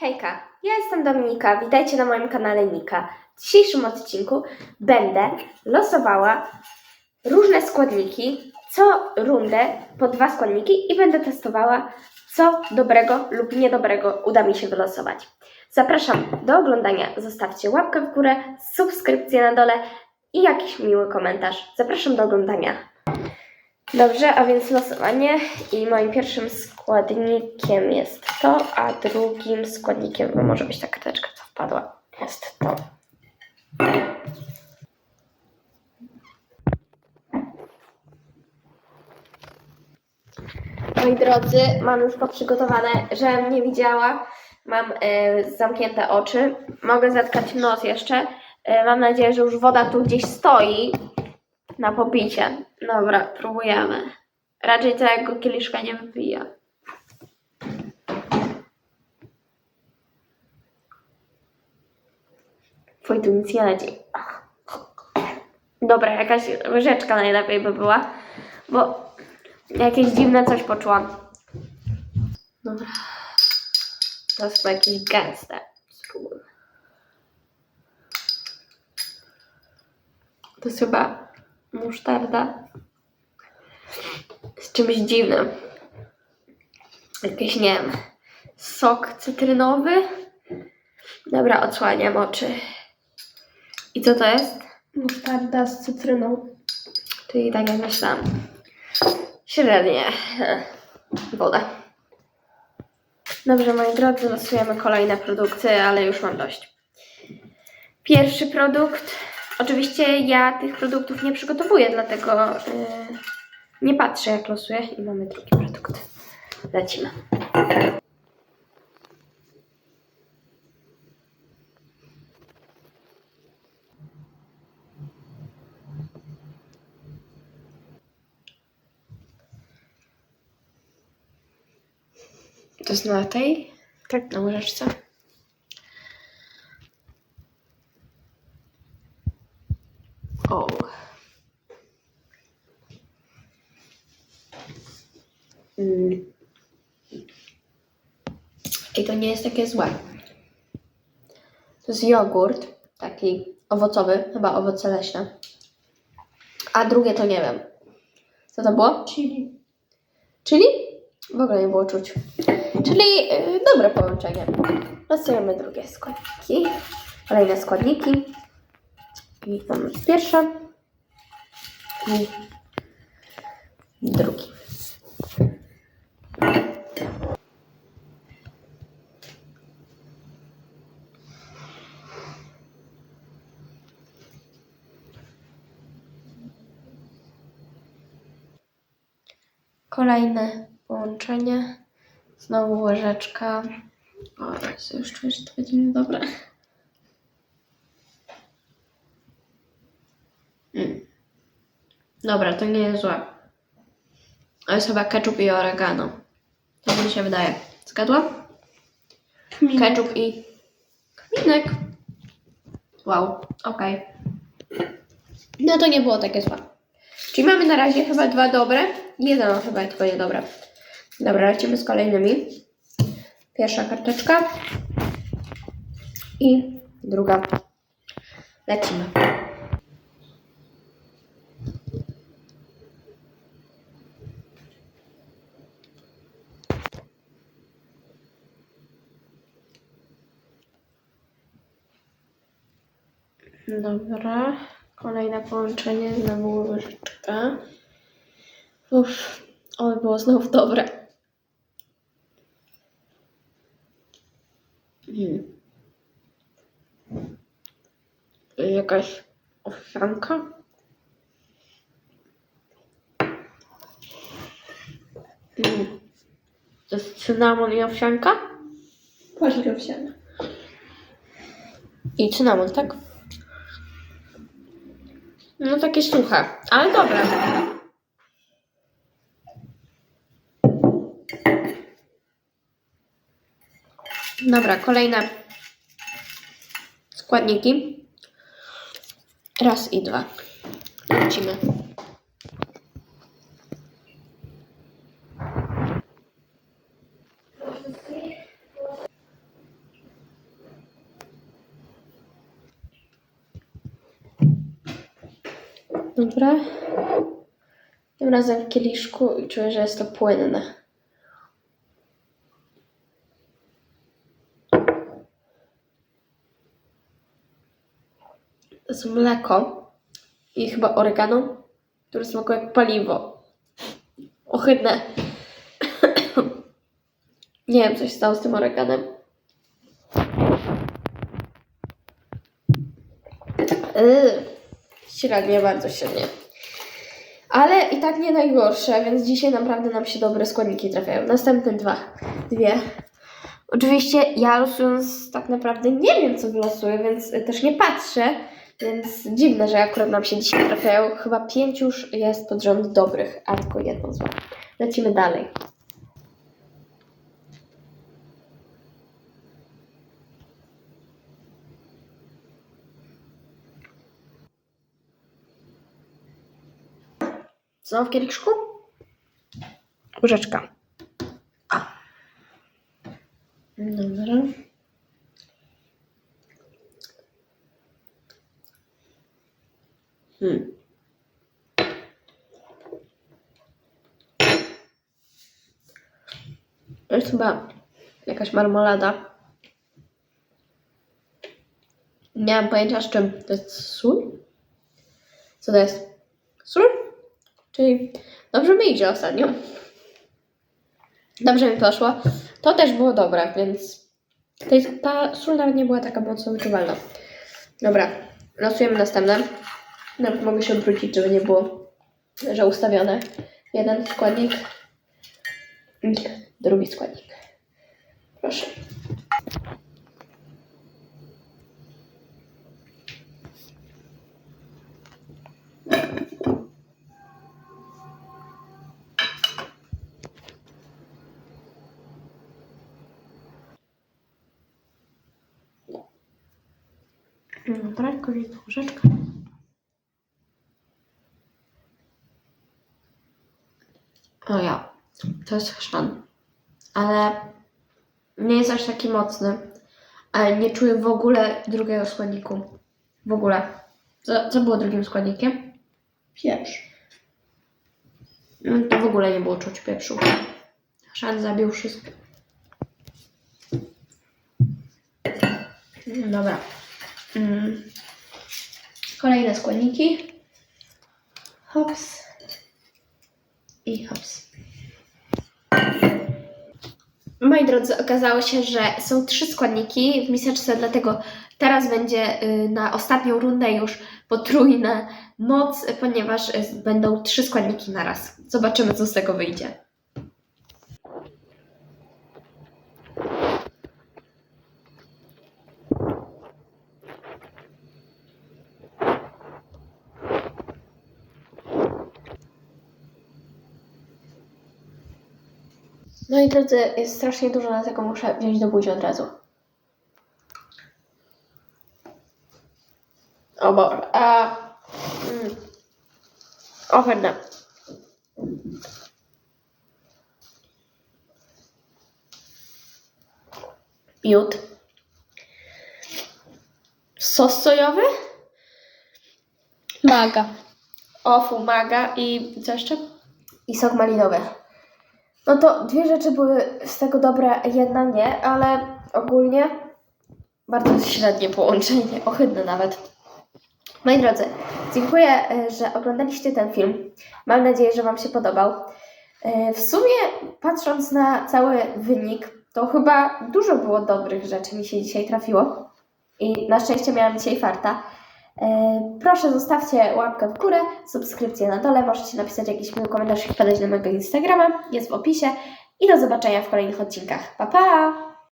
Hejka, ja jestem Dominika, witajcie na moim kanale Nika. W dzisiejszym odcinku będę losowała różne składniki, co rundę po dwa składniki i będę testowała, co dobrego lub niedobrego uda mi się wylosować. Zapraszam do oglądania, zostawcie łapkę w górę, subskrypcję na dole i jakiś miły komentarz. Zapraszam do oglądania. Dobrze, a więc losowanie i moim pierwszym składnikiem jest to, a drugim składnikiem, bo może być ta karteczka, co wpadła, jest to. Moi drodzy, mam już to przygotowane, żebym nie widziała. Mam e, zamknięte oczy. Mogę zatkać nos jeszcze. E, mam nadzieję, że już woda tu gdzieś stoi na popicie. Dobra, próbujemy. Raczej całego kieliszka nie wypija. Fuj, tu nic nie leci. Dobra, jakaś łyżeczka najlepiej by była, bo jakieś dziwne coś poczułam. Dobra. To jest chyba jakieś gęste. Spróbujmy. To jest chyba musztarda z czymś dziwnym. Jakiś, nie wiem, sok cytrynowy. Dobra, odsłaniam oczy. I co to jest? Musztarda z cytryną. Czyli tak jak myślałam. Średnie. Woda. Dobrze, moi drodzy, losujemy kolejne produkty, ale już mam dość. Pierwszy produkt. Oczywiście ja tych produktów nie przygotowuję, dlatego yy, nie patrzę jak losuję. I mamy drugi produkt. Lecimy. To jest na tej? Tak, na łyżeczce. O. Mm. I to nie jest takie złe. To jest jogurt, taki owocowy, chyba owoce leśne. A drugie to nie wiem. Co to było? Chili. Czyli? W ogóle nie było czuć. Czyli yy, dobre połączenie. Losujemy drugie składniki. Kolejne składniki. I mamy pierwsze. I drugi. Kolejne połączenie. Znowu łyżeczka. O, Jezu, już czuję, że to będzie niedobre. Mm. Dobra, to nie jest złe. To jest chyba ketchup i oregano. To mi się wydaje. Zgadłam? Ketchup i kminek. Wow, okej. No to nie było takie złe. Czyli mamy na razie chyba dwa dobre. Jeden chyba tylko niedobre. Dobra, lecimy z kolejnymi. Pierwsza karteczka. I druga. Lecimy. Dobra. Kolejne połączenie, znowu łyżeczka. Uff, ale było znowu dobre. Hmm. Jakaś owsianka? Hmm. To jest cynamon i owsianka? Płaszcz owsiany. I cynamon, tak? No takie suche, ale dobre. Dobra, kolejne składniki. Raz i dwa. Wrócimy. Dobra. Tym razem w kieliszku i czuję, że jest to płynne. Mleko i chyba oregano, które smakuje jak paliwo. Ohydne. Nie wiem, co się stało z tym oreganem. Yy, średnie, bardzo średnie. Ale i tak nie najgorsze, więc dzisiaj naprawdę nam się dobre składniki trafiają. Następne dwa. Dwie. Oczywiście ja losując tak naprawdę nie wiem, co wylosuję, więc też nie patrzę. Więc dziwne, że akurat nam się dzisiaj trafiają. Chyba pięć już jest pod rząd dobrych, a tylko jedno złe. Lecimy dalej. Co w kieliszku? Łyżeczka. Dobra. Jest chyba jakaś marmolada. Nie mam pojęcia z czym. To jest sól? Co to jest? Sól? Czyli dobrze mi idzie ostatnio. Dobrze mi poszło. To też było dobre, więc ta sól nawet nie była taka mocno wyczuwalna. Dobra, losujemy następne. Nawet mogę się odwrócić, żeby nie było, że ustawione. Jeden składnik drugi składnik. Proszę. Dobra, kolejna łyżeczka. O ja, to jest chrzan. Ale nie jest aż taki mocny. Ale nie czuję w ogóle drugiego składniku. W ogóle. Co, co było drugim składnikiem? Pieprz. Mm, To w ogóle nie było czuć pieprzu. Chrzan zabił wszystko. Mm, Dobra. Mm. Kolejne składniki. Hops. I hops. Moi drodzy, okazało się, że są trzy składniki w miseczce, dlatego teraz będzie y, na ostatnią rundę już potrójna moc, ponieważ y, będą trzy składniki na raz. Zobaczymy, co z tego wyjdzie. No i drodzy, jest strasznie dużo, dlatego muszę wziąć do buzi od razu. O Boże, a... Mm. Ohydne. Miód. Sos sojowy? Maga. Ofu, maga i co jeszcze? I sok malinowy. No to dwie rzeczy były z tego dobre, jedna nie, ale ogólnie bardzo średnie połączenie, ohydne nawet. Moi drodzy, dziękuję, e, że oglądaliście ten film. Mam nadzieję, że Wam się podobał. E, W sumie, patrząc na cały wynik, to chyba dużo było dobrych rzeczy mi się dzisiaj trafiło. I na szczęście miałam dzisiaj farta. E, Proszę zostawcie łapkę w górę, subskrypcję na dole, możecie napisać jakiś miły komentarz i wpadać na mojego Instagrama, jest w opisie i do zobaczenia w kolejnych odcinkach. Pa pa!